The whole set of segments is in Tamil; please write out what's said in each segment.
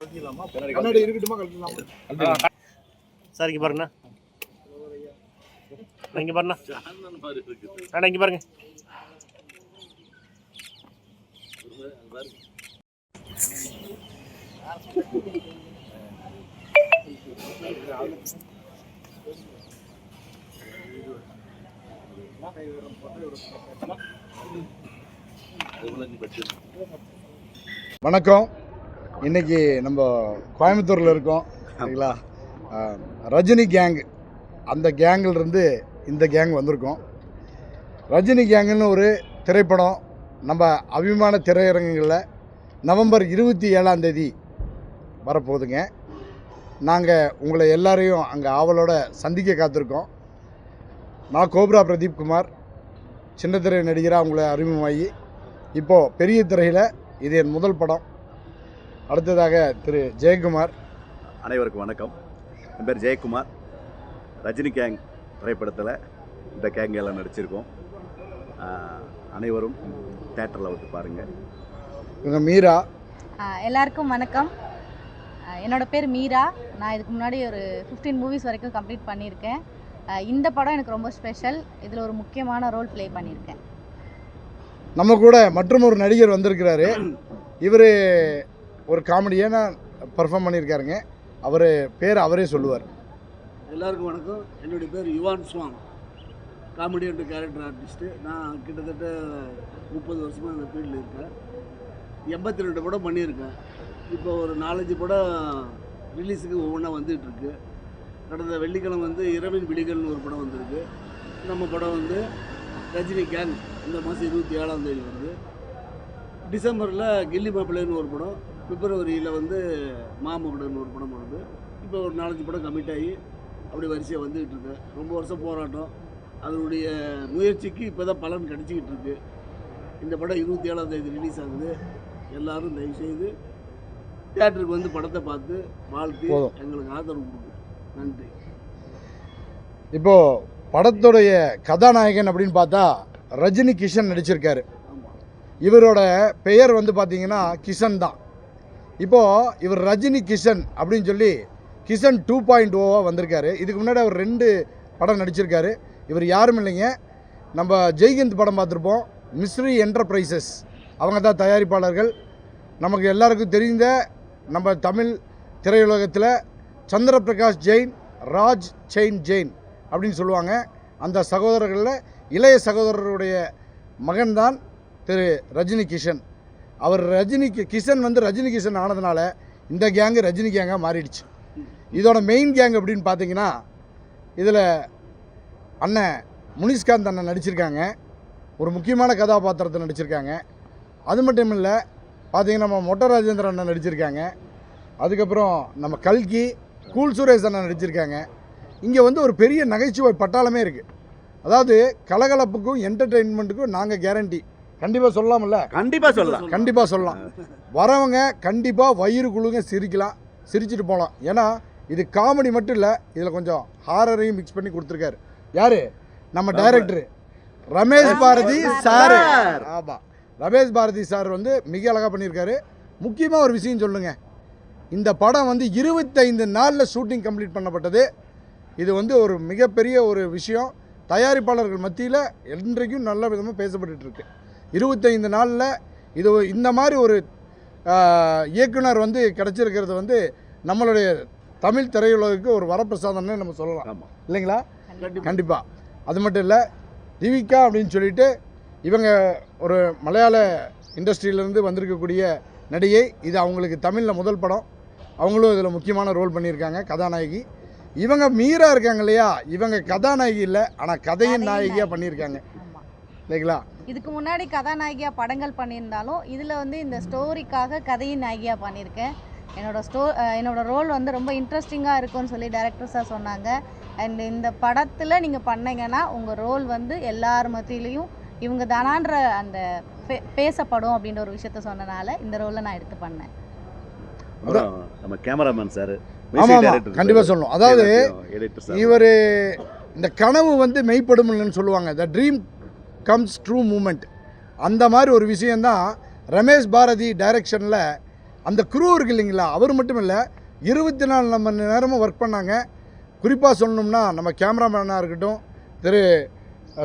கண்ணாடி இருக்கட்டுமா? கழட்டலாமா சார் இங்கே பாருங்கண்ணா. அண்ணா, இங்கே பாருண்ணா அண்ணா இங்கே பாருங்க. வணக்கம். இன்னைக்கு நம்ம கோயம்புத்தூரில் இருக்கோம் சரிங்களா? ரஜினி கேங் அந்த கேங்கில் இருந்து இந்த கேங் வந்திருக்கோம். ரஜினி கேங்குன்னு ஒரு திரைப்படம் நம்ம அபிமான திரையரங்குகளில் நவம்பர் இருபத்தி ஏழாம் தேதி வரப்போகுதுங்க. நாங்கள் உங்களை எல்லாரையும் அங்கே ஆவலோட சந்திக்க காத்திருக்கோம். நான் கோப்ரா பிரதீப் குமார் சின்ன திரை நடிகராக உங்களை அறிமுகமாகி இப்போது பெரிய திரையில் இது என் முதல் படம். அடுத்ததாக திரு ஜெயக்குமார். அனைவருக்கும் வணக்கம். என் பேர் ஜெயக்குமார். ரஜினி கேங் திரைப்படத்தில் இந்த கேங் எல்லாம் நடிச்சிருக்கோம். அனைவரும் தேட்டரில் வந்து பாருங்கள் இவங்க மீரா. எல்லாருக்கும் வணக்கம். ஆஹ் என்னோட பேர் மீரா. நான் இதுக்கு முன்னாடி ஒரு ஃபிஃப்டீன் மூவிஸ் வரைக்கும் கம்ப்ளீட் பண்ணியிருக்கேன். இந்த படம் எனக்கு ரொம்ப ஸ்பெஷல் இதில் ஒரு முக்கியமான ரோல் ப்ளே பண்ணியிருக்கேன். நம்ம கூட மற்றும் ஒரு நடிகர் வந்திருக்கிறாரு. இவர் ஒரு காமெடியான பர்ஃபார்ம் பண்ணியிருக்காருங்க. அவர் பேர் அவரே சொல்லுவார். எல்லாருக்கும் வணக்கம். என்னுடைய பேர் Yuan Chuang. Comedy and character artist நான் கிட்டத்தட்ட முப்பது வருஷமாக இந்த ஃபீல்டில் இருக்கேன். எண்பத்தி ரெண்டு படம் பண்ணியிருக்கேன். இப்போ ஒரு நாலஞ்சு படம் ரிலீஸுக்கு ஒவ்வொன்றா வந்துகிட்ருக்கு கடந்த வெள்ளிக்கிழமை வந்து இரவின் விழிகள்னு ஒரு படம் வந்திருக்கு. நம்ம படம் வந்து ரஜினி கேங் இந்த மாதம் இருபத்தி ஏழாம் தேதி வருது. டிசம்பரில் கில்லி மாப்பிள்ளைன்னு ஒரு படம். பிப்ரவரியில் வந்து மாமகுடன்னு ஒரு படம் வருது. இப்போ ஒரு நாலஞ்சு படம் கமிட் ஆகி அப்படி வரிசையாக வந்துக்கிட்டு இருக்கு. ரொம்ப வருஷம் போராட்டம். அதனுடைய முயற்சிக்கு இப்போ தான் பலன் கிடைச்சிக்கிட்டு இருக்கு. இந்த படம் இருபத்தி ஏழாம் தேதி ரிலீஸ் ஆகுது. எல்லாரும் தயவுசெய்து தியேட்டருக்கு வந்து படத்தை பார்த்து வாழ்த்தி. எங்களுக்கு ஆதரவு கொடுங்க. நன்றி. இப்போது படத்துடைய கதாநாயகன் அப்படின்னு பார்த்தா ரஜினி கிஷன் நடிச்சிருக்காரு. ஆமாம் இவரோட பெயர் வந்து பார்த்தீங்கன்னா கிஷன் தான். இப்போது இவர் ரஜினி கிஷன் அப்படின்னு சொல்லி கிஷன் டூ பாயிண்ட் ஓவாக வந்திருக்காரு. இதுக்கு முன்னாடி அவர் ரெண்டு படம் நடிச்சிருக்காரு. இவர் யாரும் இல்லைங்க. நம்ம ஜெய்ஹிந்த் படம் பார்த்துருப்போம். மிஸ்ரி என்டர்பிரைசஸ் அவங்க தான் தயாரிப்பாளர்கள். நமக்கு எல்லாருக்கும் தெரிந்த நம்ம தமிழ் திரையுலகத்தில் சந்திரபிரகாஷ் ஜெயின் ராஜ் செயின் ஜெயின் அப்படின்னு சொல்லுவாங்க. அந்த சகோதரர்களில் இளைய சகோதரருடைய மகன்தான் திரு ரஜினி கிஷன். அவர் ரஜினி கி- கிஷன் வந்து ரஜினி கிஷன் ஆனதுனால இந்த கேங்கு ரஜினி கேங்காக மாறிடுச்சு. இதோட மெயின் கேங் அப்படின்னு பார்த்தீங்கன்னா இதில் அண்ணன் முனிஷ்காந்த் அண்ணன் நடிச்சிருக்காங்க. ஒரு முக்கியமான கதாபாத்திரத்தை நடிச்சிருக்காங்க. அது மட்டும் இல்லை பார்த்தீங்கன்னா நம்ம மொட்டை ராஜேந்திர அண்ணன் நடிச்சிருக்காங்க. அதுக்கப்புறம் நம்ம கல்கி கூல் சுரேஷ் அண்ணன் நடிச்சிருக்காங்க. இங்கே வந்து ஒரு பெரிய நகைச்சுவை பட்டாளமே இருக்குது அதாவது கலகலப்புக்கும் என்டர்டெயின்மெண்ட்டுக்கும் நாங்கள் கேரண்டி கண்டிப்பாக சொல்லலாம்ல? கண்டிப்பாக சொல்லலாம். கண்டிப்பாக சொல்லலாம். வரவங்க கண்டிப்பாக வயிறு குழுங்க சிரிக்கலாம். சிரிச்சிட்டு போகலாம் ஏன்னா இது காமெடி மட்டும் இல்லை இதில் கொஞ்சம் ஹாரரையும் மிக்ஸ் பண்ணி கொடுத்துருக்காரு. யார்? நம்ம டைரக்டர் ரமேஷ் பாரதி சார். ஆமாம் ரமேஷ் பாரதி சார் வந்து மிக அழகாக பண்ணியிருக்காரு. முக்கியமாக ஒரு விஷயம் சொல்லுங்க. இந்த படம் வந்து இருபத்தைந்து நாளில் ஷூட்டிங் கம்ப்ளீட் பண்ணப்பட்டது. இது வந்து ஒரு மிகப்பெரிய ஒரு விஷயம். தயாரிப்பாளர்கள் மத்தியில் என்றைக்கும் நல்ல விதமாக பேசப்பட்டுட்டு இருக்கு. இருபத்தைந்து நாளில் இது இந்த மாதிரி ஒரு இயக்குனர் வந்து கிடச்சிருக்கிறது வந்து நம்மளுடைய தமிழ் திரையுலகுக்கு ஒரு வரப்பிரசாதம்னு நம்ம சொல்லலாம். இல்லைங்களா? கண்டிப்பாக அது மட்டும் இல்லை திவிகா அப்படின்னு சொல்லிட்டு இவங்க ஒரு மலையாள இண்டஸ்ட்ரியிலேருந்து வந்திருக்கக்கூடிய நடிகை. இது அவங்களுக்கு தமிழில் முதல் படம். அவங்களும் இதில் முக்கியமான ரோல் பண்ணியிருக்காங்க கதாநாயகி. இவங்க மீரா இருக்காங்க இல்லையா? இவங்க கதாநாயகி இல்லை ஆனால் கதையின் நாயகியாக நாயகி. பண்ணியிருக்காங்க. இல்லைங்களா? இதுக்கு முன்னாடி கதாநாயகியாக படங்கள் பண்ணியிருந்தாலும் இதில் வந்து இந்த ஸ்டோரிக்காக கதையின் நாயகியாக பண்ணியிருக்கேன். என்னோட ஸ்டோ அஹ் என்னோட ரோல் வந்து ரொம்ப இன்ட்ரெஸ்டிங்காக இருக்கும்னு சொல்லி டேரக்டர் சார் சொன்னாங்க. அண்ட் இந்த படத்தில் நீங்கள் பண்ணீங்கன்னா உங்கள் ரோல் வந்து எல்லார் மத்தியிலையும் இவங்க தானான்ற அந்த பே- பேசப்படும் அப்படின்ற ஒரு விஷயத்த சொன்னனால இந்த ரோலை நான் எடுத்து பண்ணேன். நம்ம கேமராமேன் சார் ஆமாம் கண்டிப்பாக சொல்லணும். அதாவது எடிட்டர் சார் இவர் இந்த கனவு வந்து மெய்ப்படும் இல்லைன்னு சொல்லுவாங்க. The dream comes true moment அந்த மாதிரி ஒரு விஷயந்தான் ரமேஷ் பாரதி டைரக்ஷனில் அந்த குரூ இருக்கு இல்லைங்களா? அவர் மட்டும் இல்லை இருபத்தி நாலு மணி நேரமும் ஒர்க் பண்ணாங்க. குறிப்பாக சொல்லணும்னா நம்ம கேமராமேனாக இருக்கட்டும் திரு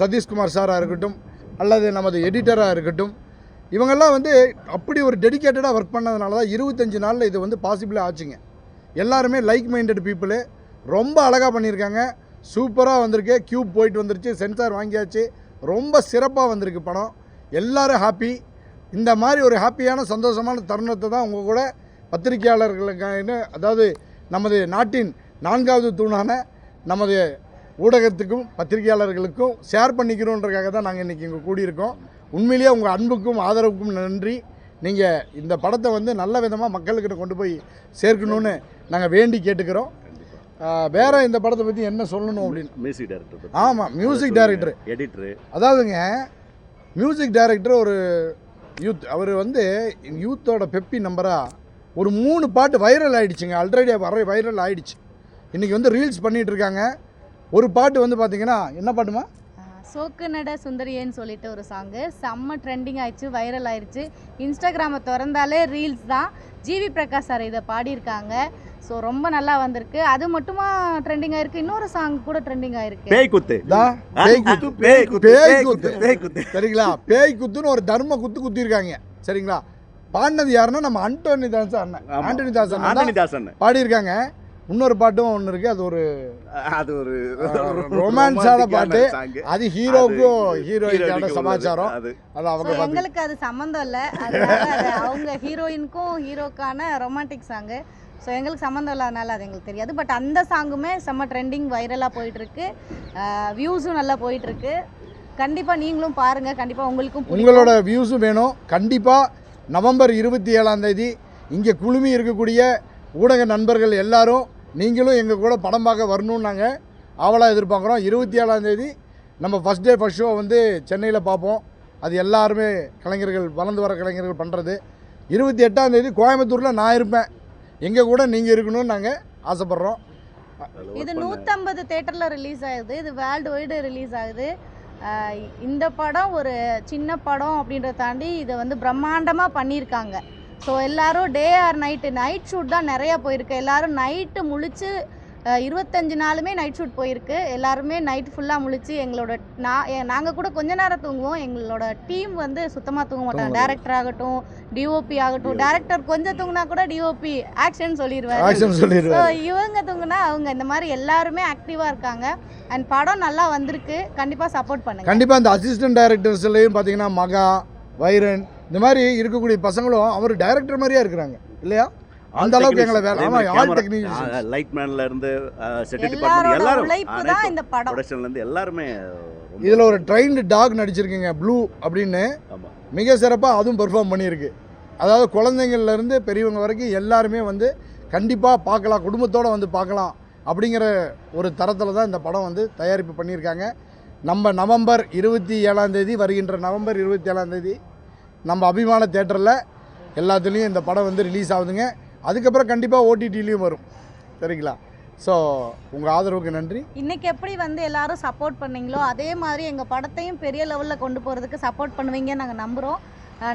சதீஷ்குமார் சாராக இருக்கட்டும் அல்லது நமது எடிட்டராக இருக்கட்டும் இவங்கெல்லாம் வந்து அப்படி ஒரு டெடிகேட்டடாக ஒர்க் பண்ணதுனால தான் இருபத்தஞ்சி நாளில் இது வந்து பாசிபிளாக ஆச்சுங்க. எல்லாருமே லைக் மைண்டட் பீப்புளு ரொம்ப அழகாக பண்ணியிருக்காங்க. சூப்பராக வந்திருக்கு. கியூப் போயிட்டு வந்துருச்சு சென்சார் வாங்கியாச்சு. ரொம்ப சிறப்பாக வந்திருக்கு படம். எல்லோரும் ஹாப்பி இந்த மாதிரி ஒரு ஹாப்பியான சந்தோஷமான தருணத்தை தான் உங்கள் கூட பத்திரிகையாளர்களுக்கான அதாவது நமது நாட்டின் நான்காவது தூணான நமது ஊடகத்துக்கும் பத்திரிகையாளர்களுக்கும் ஷேர் பண்ணிக்கிறோன்றக்காக தான் நாங்கள் இன்றைக்கி இங்கே கூடியிருக்கோம். உண்மையிலேயே உங்கள் அன்புக்கும் ஆதரவுக்கும் நன்றி. நீங்கள் இந்த படத்தை வந்து நல்ல விதமாக மக்கள்கிட்ட கொண்டு போய் சேர்க்கணும்னு நாங்கள் வேண்டி கேட்டுக்கிறோம். வேற இந்த படத்தை பற்றி என்ன சொல்லணும் அப்படின்னு. மியூசிக் டைரக்டர் ஆமாம் மியூசிக் டைரக்டர் எடிட்டரு அதாவதுங்க மியூசிக் டைரக்டர் ஒரு யூத் அவர் வந்து யூத்தோட பெப்பி நம்பராக ஒரு மூணு பாட்டு வைரல் ஆயிடுச்சுங்க. ஆல்ரெடி வர வைரல் ஆயிடுச்சு. இன்றைக்கி வந்து ரீல்ஸ் பண்ணிகிட்டு இருக்காங்க. ஒரு பாட்டு வந்து பார்த்தீங்கன்னா என்ன பாட்டுமா? சோக்கு நட சுந்தரியன்னு சொல்லிட்டு ஒரு சாங்கு செம்ம ட்ரெண்டிங் ஆயிடுச்சு வைரல் ஆயிடுச்சு. இன்ஸ்டாகிராமை திறந்தாலே ரீல்ஸ் தான். ஜிவி பிரகாஷ் சார் இதை பாடியிருக்காங்க. ஸோ ரொம்ப நல்லா வந்திருக்கு. அது மட்டுமா ட்ரெண்டிங் ஆயிருக்கு? இன்னொரு சாங் கூட ட்ரெண்டிங் ஆயிருக்கு. பேய் குத்து பேய் குத்து பேய் குத்து பேய் குத்து. குத்து பேய் குத்து சரிங்களா? பேய் குத்துன்னு ஒரு தர்ம குத்து குத்திருக்காங்க. சரிங்களா? பாடினது யாருன்னா நம்ம ஆண்டோனி தாஸ் அண்ணன். ஆண்டனி தாஸ் அண்ணன் ஆண்டனி தான் தாசன் பாடியிருக்காங்க. இன்னொரு பாட்டும் ஒன்று இருக்குது அது ஒரு அது ஒரு ரொமான்ஸான பாட்டு. அது ஹீரோக்கும் ஹீரோயினுக்கு சமாச்சாரம். அது. அவங்க எங்களுக்கு அது சம்மந்தம் இல்லை. அவங்க ஹீரோயினுக்கும் ஹீரோக்கான ரொமான்டிக் சாங்கு ஸோ எங்களுக்கு சம்மந்தம் இல்லாதனால அது எங்களுக்கு தெரியாது. பட் அந்த சாங்குமே செம்ம ட்ரெண்டிங் வைரலாக போயிட்டுருக்கு. வியூஸும் நல்லா போயிட்டுருக்கு. கண்டிப்பாக நீங்களும் பாருங்கள் கண்டிப்பாக உங்களுக்கும் உங்களோட வியூஸும் வேணும். கண்டிப்பாக நவம்பர் இருபத்தி ஏழாம் தேதி இங்கே குழுமி இருக்கக்கூடிய ஊடக நண்பர்கள் எல்லாரும் நீங்களும் எங்கள் கூட படம் பார்க்க வரணும்னு நாங்கள் ஆவலாக எதிர்பார்க்குறோம். இருபத்தி ஏழாம் தேதி நம்ம ஃபஸ்ட் டே ஃபஸ்ட் ஷோ வந்து சென்னையில் பார்ப்போம். அது எல்லாருமே கலைஞர்கள் வளர்ந்து வர கலைஞர்கள் பண்ணுறது இருபத்தி எட்டாம் தேதி கோயம்புத்தூரில் நான் இருப்பேன். எங்கள் கூட நீங்கள் இருக்கணும்னு நாங்கள் ஆசைப்பட்றோம். இது நூற்றம்பது தேட்டரில் ரிலீஸ் ஆகுது. இது வேர்ல்டு வைடு ரிலீஸ் ஆகுது. இந்த படம் ஒரு சின்ன படம் அப்படின்றத தாண்டி இதை வந்து பிரம்மாண்டமாக பண்ணியிருக்காங்க. ஸோ எல்லாரும் day or night night shoot தான் நிறையா போயிருக்கு. எல்லோரும் நைட்டு முழிச்சு இருபத்தஞ்சு நாளுமே நைட் ஷூட் போயிருக்கு. எல்லாருமே நைட் ஃபுல்லாக முழிச்சு எங்களோட நான் நாங்கள் கூட கொஞ்ச நேரம் தூங்குவோம். எங்களோட டீம் வந்து சுத்தமாக தூங்க மாட்டாங்க. டேரக்டர் ஆகட்டும் டிஓபி ஆகட்டும் டேரக்டர் கொஞ்சம் தூங்கினா கூட டிஓபி ஆக்ஷன் சொல்லிடுவாரு ஸோ இவங்க தூங்குனா அவங்க இந்த மாதிரி எல்லாருமே ஆக்டிவாக இருக்காங்க. அண்ட் படம் நல்லா வந்திருக்கு. கண்டிப்பாக சப்போர்ட் பண்ணுங்க. கண்டிப்பாக இந்த அசிஸ்டன்ட் டைரக்டர்ஸ்லையும் பார்த்தீங்கன்னா மகா வைரன் இந்த மாதிரி இருக்கக்கூடிய பசங்களும் அவர் டைரக்டர் மாதிரியா இருக்கிறாங்க. இல்லையா? அந்த அளவுக்கு எங்களை வேலை மாதிரி ஆல் camera, டெக்னீஷியன் ஆ, light manல இருந்து செட் டிபார்ட்மெண்ட் எல்லாரோட எல்லாரும் இந்த படம். ப்ரொடக்ஷன்ல இருந்து எல்லாருமே இதில் ஒரு ட்ரைன்டு டாக் நடிச்சிருக்குங்க ப்ளூ அப்படின்னு. ஆமா. மிக சிறப்பாக அதுவும் பெர்ஃபார்ம் பண்ணியிருக்கு. அதாவது குழந்தைங்கள்ல இருந்து பெரியவங்க வரைக்கும் எல்லாருமே வந்து கண்டிப்பாக பார்க்கலாம் குடும்பத்தோடு வந்து பார்க்கலாம் அப்படிங்கிற ஒரு தரத்தில் தான் இந்த படம் வந்து தயாரிப்பு பண்ணியிருக்காங்க. நம்ம நவம்பர் இருபத்தி ஏழாம் தேதி வருகின்ற நவம்பர் இருபத்தி ஏழாம் தேதி நம்ம அபிமான தேட்டரில் எல்லாத்துலேயும் இந்த படம் வந்து ரிலீஸ் ஆகுதுங்க. அதுக்கப்புறம் கண்டிப்பாக ஓடிடிலையும் வரும். சரிங்களா? ஸோ உங்கள் ஆதரவுக்கு நன்றி. இன்னைக்கு எப்படி வந்து எல்லாரும் சப்போர்ட் பண்ணீங்களோ அதே மாதிரி எங்கள் படத்தையும் பெரிய லெவலில் கொண்டு போகிறதுக்கு சப்போர்ட் பண்ணுவீங்கன்னு நாங்கள் நம்புகிறோம்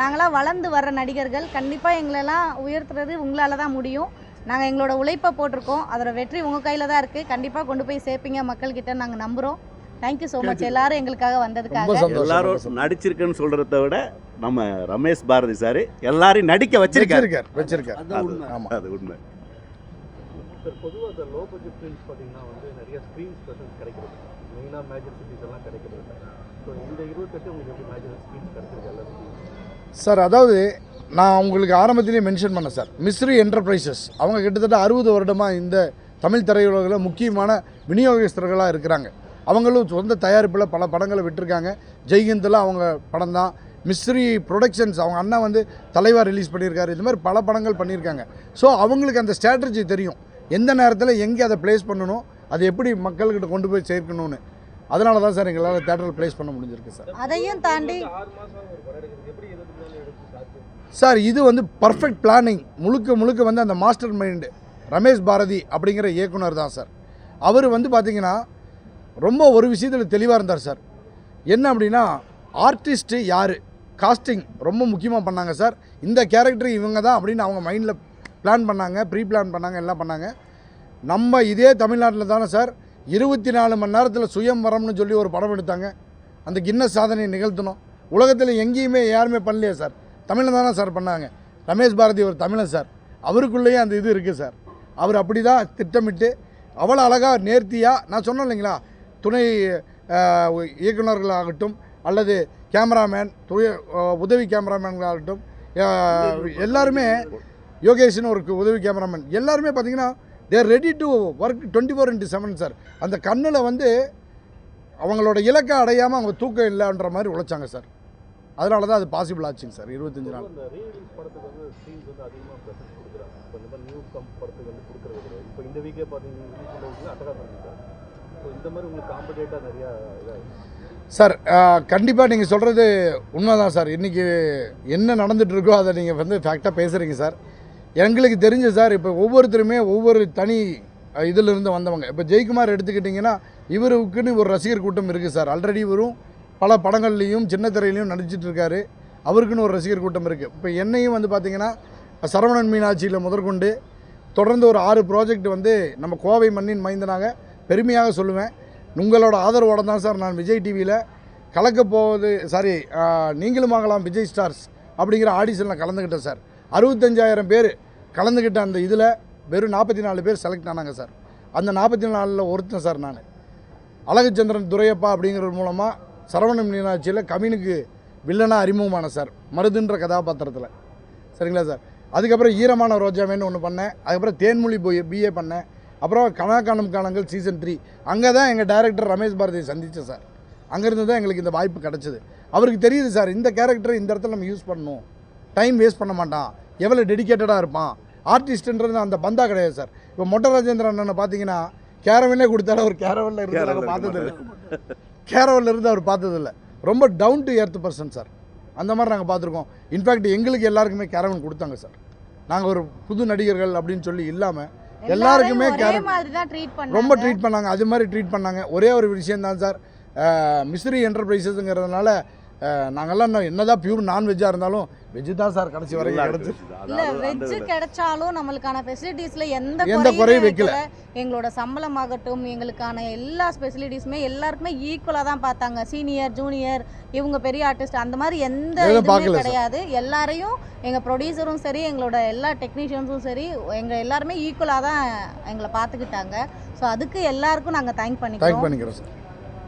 நாங்களாம் வளர்ந்து வர்ற நடிகர்கள். கண்டிப்பாக எங்களெல்லாம் உயர்த்துறது உங்களால் தான் முடியும். நாங்கள் எங்களோட உழைப்பை போட்டிருக்கோம். அதோட வெற்றி உங்கள் கையில் தான் இருக்குது கண்டிப்பாக கொண்டு போய் சேர்ப்பீங்க மக்கள்கிட்ட நாங்கள் நம்புகிறோம் தேங்க்யூ ஸோ மச் எல்லாரும் எங்களுக்காக ரொம்ப வந்ததுக்காக எல்லாரும். நடிச்சிருக்குன்னு சொல்றத விட நம்ம ரமேஷ் பாரதி சார் எல்லாரையும் நடிக்க வச்சிருக்காரு. வச்சிருக்கார் அதுதான் அது- உண்மை. ஆமாம் அது உண்மை. சார் பொதுவாக சார் லோ பட்ஜெட் ஃபிலிம்ஸ் பார்த்தீங்கன்னா வந்து நிறைய ஸ்க்ரீன்ஸ் ப்ரெசன்ஸ் கிடைக்கிறது. மெயினாக மேஜர் சிட்டிஸ் எல்லாம் கிடைக்கிறது. ஸோ இந்த இருபத்தெட்டு உங்களுக்கு எப்படி மேஜர் ஸ்க்ரீன்ஸ் கிடைச்சிருக்கு எல்லாத்துக்கும்? சார் அதாவது நான் உங்களுக்கு ஆரம்பத்திலேயே மென்ஷன் பண்ணேன் சார். மிஸ்ரி என்டர்பிரைசஸ் அவங்க கிட்டத்தட்ட அறுபது வருடமாக இந்த தமிழ் திரையுலகில் முக்கியமான விநியோகஸ்தர்களாக இருக்கிறாங்க. அவங்களும் சொந்த தயாரிப்பில் பல படங்களை விட்டிருக்காங்க. ஜெய்ஹிந்தில் அவங்க படம் தான் மிஸ்ரி ப்ரொடக்ஷன்ஸ் அவங்க அண்ணா வந்து தலைவர் ரிலீஸ் பண்ணியிருக்காரு. இது மாதிரி பல படங்கள் பண்ணியிருக்காங்க. ஸோ அவங்களுக்கு அந்த ஸ்ட்ராட்டஜி தெரியும். எந்த நேரத்தில் எங்கே அதை ப்ளேஸ் பண்ணணும் அது எப்படி மக்கள்கிட்ட கொண்டு போய் சேர்க்கணும்னு. அதனால தான் சார் எங்களால் தேட்டரில் ப்ளேஸ் பண்ண முடிஞ்சிருக்கு சார். அதையும் தாண்டி சார் இது வந்து பர்ஃபெக்ட் பிளானிங் முழுக்க முழுக்க வந்து அந்த மாஸ்டர் மைண்டு ரமேஷ் பாரதி அப்படிங்கிற இயக்குனர் தான் சார். அவர் வந்து பார்த்தீங்கன்னா ரொம்ப ஒரு விஷயத்தில் தெளிவாக இருந்தார் சார். என்ன அப்படின்னா ஆர்டிஸ்ட்டு யார்? காஸ்டிங் ரொம்ப முக்கியமாக பண்ணாங்க சார். இந்த கேரக்டர் இவங்க தான் அப்படின்னு அவங்க மைண்டில் பிளான் பண்ணாங்க ப்ரீ பிளான் பண்ணாங்க எல்லாம் பண்ணாங்க. நம்ம இதே தமிழ்நாட்டில் தானே சார் இருபத்தி நாலு மணி நேரத்தில் சுயம்வரம்னு சொல்லி ஒரு படம் எடுத்தாங்க. அந்த கின்னஸ் சாதனையை நிகழ்த்தணும். உலகத்தில் எங்கேயுமே யாருமே பண்ணலையே சார். தமிழில் தானே சார் பண்ணாங்க. ரமேஷ் பாரதி ஒரு தமிழன் சார். அவருக்குள்ளேயே அந்த இது இருக்குது சார். அவர் அப்படி தான் திட்டமிட்டு அவ்வளோ அழகாக நேர்த்தியாக நான் சொன்னேன் இல்லைங்களா துணை இயக்குநர்களாகட்டும் இயக்குனர்களாகட்டும் அல்லது கேமராமேன் துணை உதவி கேமராமேன்களாகட்டும் எல்லாருமே யோகேஷ்னு ஒரு உதவி கேமராமேன். எல்லாருமே பார்த்தீங்கன்னா they're ready to work twenty four into seven sir அந்த கண்ணில் வந்து அவங்களோட இலக்கை அடையாமல் அவங்க தூக்கம் இல்லைன்ற மாதிரி உழைச்சாங்க சார் அதனால தான் அது பாசிபிள் ஆச்சுங்க சார் இருபத்தஞ்சு நாள். படத்துக்கு வந்து இப்போ இந்த வீக்கே பார்த்தீங்கன்னா சார் கண்டிப்பாக நீங்கள் சொல்கிறது உண்மைதான் சார். இன்றைக்கி என்ன நடந்துகிட்ருக்கோ அதை நீங்கள் வந்து ஃபேக்டாக பேசுகிறீங்க சார். எங்களுக்கு தெரிஞ்சு சார் இப்போ ஒவ்வொருத்தருமே ஒவ்வொரு தனி இதிலிருந்து வந்தவங்க. இப்போ ஜெயக்குமார் எடுத்துக்கிட்டிங்கன்னா இவருக்குன்னு ஒரு ரசிகர் கூட்டம் இருக்குது சார். ஆல்ரெடி இவரும் பல படங்கள்லேயும் சின்ன திரையிலையும் நடிச்சிட்ருக்காரு. அவருக்குன்னு ஒரு ரசிகர் கூட்டம் இருக்குது இப்போ என்னையும் வந்து பார்த்திங்கன்னா சரவணன் மீனாட்சியில் முதற்கொண்டு தொடர்ந்து ஒரு ஆறு ப்ராஜெக்ட் வந்து நம்ம கோவை மண்ணின் மைந்தனாக பெருமையாக சொல்லுவேன். உங்களோட ஆதரவோட தான் சார் நான் விஜய் டிவியில் கலக்க போவது சாரி நீங்களும் ஆகலாம் விஜய் ஸ்டார்ஸ் அப்படிங்கிற ஆடிஷனில் கலந்துக்கிட்டேன் சார். அறுபத்தஞ்சாயிரம் பேர் கலந்துக்கிட்ட அந்த இதில் வெறும் நாற்பத்தி நாலு பேர் செலக்ட் ஆனாங்க சார். அந்த நாற்பத்தி நாலில் ஒருத்தன் சார் நான். அழகுச்சந்திரன் துரையப்பா அப்படிங்கிறது மூலமாக சரவணம் மீனாட்சியில் கவினுக்கு வில்லனாக அறிமுகமான சார். மருதுன்ற கதாபாத்திரத்தில். சரிங்களா சார்? அதுக்கப்புறம் ஈரமான ரோஜாவேன்னு ஒன்று பண்ணேன். அதுக்கப்புறம் தேன்மொழி போய் பிஏ பண்ணேன். அப்புறம் கனா காணும் காலங்கள் சீசன் த்ரீ அங்கே தான் எங்கள் டைரக்டர் ரமேஷ் பாரதியை சந்தித்தேன் சார் அங்கேருந்து தான் எங்களுக்கு இந்த வாய்ப்பு கிடச்சிது. அவருக்கு தெரியுது சார் இந்த கேரக்டரை இந்த இடத்துல நம்ம யூஸ் பண்ணணும். டைம் வேஸ்ட் பண்ண மாட்டான். எவ்வளோ டெடிகேட்டடாக இருப்பான். ஆர்டிஸ்ட்ன்றது அந்த பந்தா கிடையாது சார் இப்போ மொட்டை ராஜேந்திரன் அண்ணனை பார்த்தீங்கன்னா கேரவனே கொடுத்தாலும் அவர் கேரவனில் இருந்து பார்த்ததில்லை. கேரவனில் இருந்து அவர் பார்த்ததில்ல. ரொம்ப down to earth person sir அந்த மாதிரி நாங்கள் பார்த்துருக்கோம். இன்ஃபேக்ட் எங்களுக்கு எல்லாருக்குமே கேரவன் கொடுத்தாங்க சார் நாங்கள் ஒரு புது நடிகர்கள் அப்படின்னு சொல்லி இல்லாமல் எல்லாருக்குமே ரொம்ப ட்ரீட் பண்ணாங்க. அது மாதிரி ட்ரீட் பண்ணாங்க. ஒரே ஒரு விஷயம் தான் சார் மிஸ்ரி என்டர்பிரைசஸ்ங்கிறதுனால நாங்கள்லாம் இன்னும் என்னதான் பியூர் நான்வெஜ்ஜாக இருந்தாலும் வெஜ்ஜு தான் சார் கடைசி வரைக்கும் நல்லா கிடச்சி. இருந்துச்சு. இல்ல அதாவது அந்த வெஜ் கிடைச்சாலும் நம்மளுக்கான ஃபெசிலிட்டிஸ்ல எந்த எந்த குறையுமே வைக்கல. எங்களோட சம்பளம் ஆகட்டும் எங்களுக்கான எல்லா ஃபெசிலிட்டிஸுமே எல்லாருக்குமே ஈக்குவலா தான் பார்த்தாங்க. சீனியர் ஜூனியர் இவங்க பெரிய ஆர்டிஸ்ட் அந்த மாதிரி எந்த இதுவுமே. கிடையாது. எல்லாரையும் எங்க ப்ரொடியூசரும் சரி எங்களோட எல்லா டெக்னீஷியன்ஸும் சரி எங்க எல்லாருமே ஈக்குவலா தான் எங்களை பார்த்துக்கிட்டாங்க. ஸோ அதுக்கு எல்லாருக்கும் நாங்க தேங்க் தேங்க் பண்ணிக்கிறோம் பண்ணிக்கிறோம் சார்.